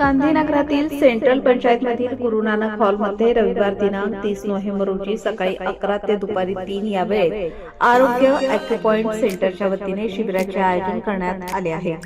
गांधीनगरातील central पंचायतमधील Guru Nanak हॉलमध्ये रविवार दिनांक तीस नोव्हेंबर रोजी सकाळी अकरा ते दुपारी तीन या वेळेत आरोग्य अॅक्युपॉइंट सेंटरच्या वतीने शिबिराचे आयोजन करण्यात आले आहे.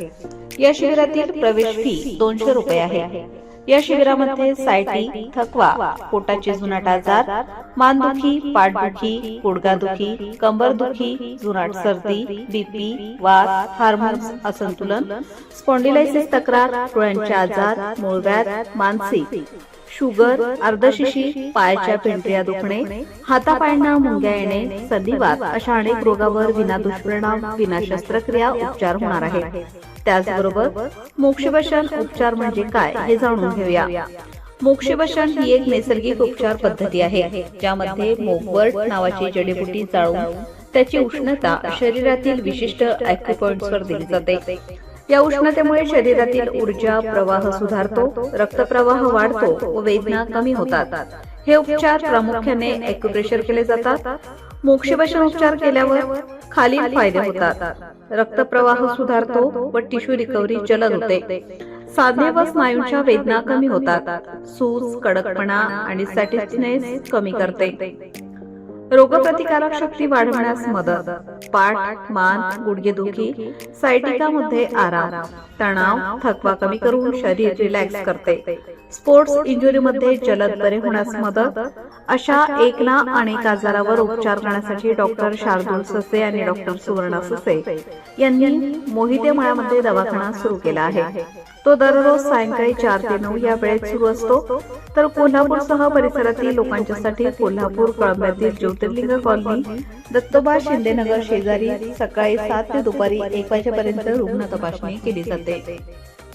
या शिबिरातील प्रवेश फी दोनशे रुपये आहे. या शिबिरामध्ये सायटी थकवा पोटाचे जुनाट आजार मानदुखी पाठदुखी गुडघादुखी कंबरदुखी जुनाट सर्दी बीपी वात हार्मोन्स असंतुलन स्पॉन्डिलायसिस तक्रार डोळ्यांचे आजार मूळव्याध मानसिक शुगर अर्धशिशी पायाच्या पिंपऱ्या दुखणे हातापायांना मुंग्या येणे संधिवात अशा अनेक रोगावर विना दुष्परिणाम विना शस्त्रक्रिया उपचार होणार आहे त्याचबरोबर मोक्षवशन उपचार म्हणजे काय हे जाणून घेऊया. मोक्षवशन ही एक नैसर्गिक उपचार पद्धती आहे ज्यामध्ये मोगवर्ट नावाची जडीबुटी जाळून त्याची उष्णता शरीरातील विशिष्ट वर दिली जाते. या उष्णतेमुळे शरीरातील ऊर्जा प्रवाह सुधारतो रक्तप्रवाह वाढतो व वेदना कमी होतात. हे उपचार प्रामुख्याने एक्युप्रेशर केले जातात. मोक्षवशन उपचार केल्यावर खालील फायदे होतात. रक्तप्रवाह सुधारतो व टिश्यू रिकव्हरी जलद होते. साधे व स्नायूंच्या वेदना कमी होतात. सूज कडकपणा आणि सॅटिस्नेस कमी करते. रोगप्रतिकारक शक्ती वाढवण्यास मदत. पाठ मान गुडघेदुखी सायटिकामध्ये आराम. तणाव थकवा कमी करून शरीर रिलॅक्स करते. स्पोर्ट्स इंजुरीमध्ये जलद बरे होण्यास मदत. अशा एक ना अनेक आजारावर उपचार करण्यासाठी डॉक्टर शार्दूल ससे आणि डॉक्टर सुवर्णा ससे यांनी मोहिते मळ्यामध्ये दवाखाना सुरू केला आहे. तो दररोज सायंकाळी चार ते नऊ या वेळेत सुरू असतो. तर कोल्हापूरसह परिसरातील लोकांच्यासाठी कोल्हापूर कळंब्यातील ज्योतिर्लिंग कॉलनी दत्तोबा शिंदेनगर शेजारी सकाळी सात ते दुपारी एक वाजेपर्यंत रुग्ण तपासणी केली जाते.